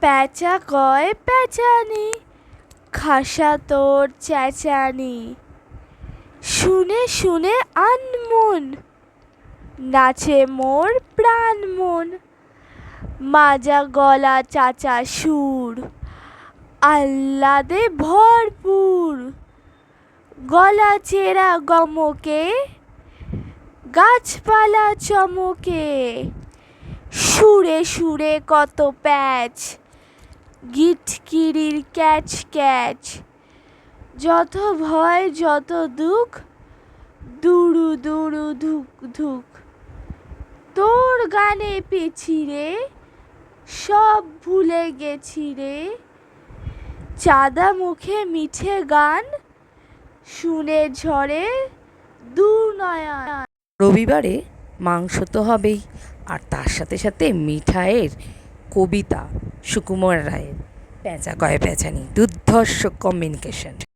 প্যাঁচা কয় প্যাঁচানি, খাসা তোর চেঁচানি। শুনে শুনে আনমন, নাচে মোর প্রাণ মন মাজা গলা চাচা সুর, আহ্লাদে ভরপুর। গলা চেরা গমকে, গাছপালা চমকে। সুরে সুরে কত প্যাচ গিটকিরির ক্যাচ ক্যাচ। যত ভয়, যত দুঃখ দুরু দুরু ধুক ধুক। তোর গানে পেছি রে, সব ভুলে গেছি রে। চাঁদা মুখে মিঠে গান, শুনে ঝরে দু নয়ন রবিবারে মাংস তো হবেই, আর তার সাথে সাথে মিঠাইয়ের কবিতা সুকুমার রায়ের। প্যাঁচা কয় প্যাঁচানি দুর্ধর্ষ কমিউনিকেশন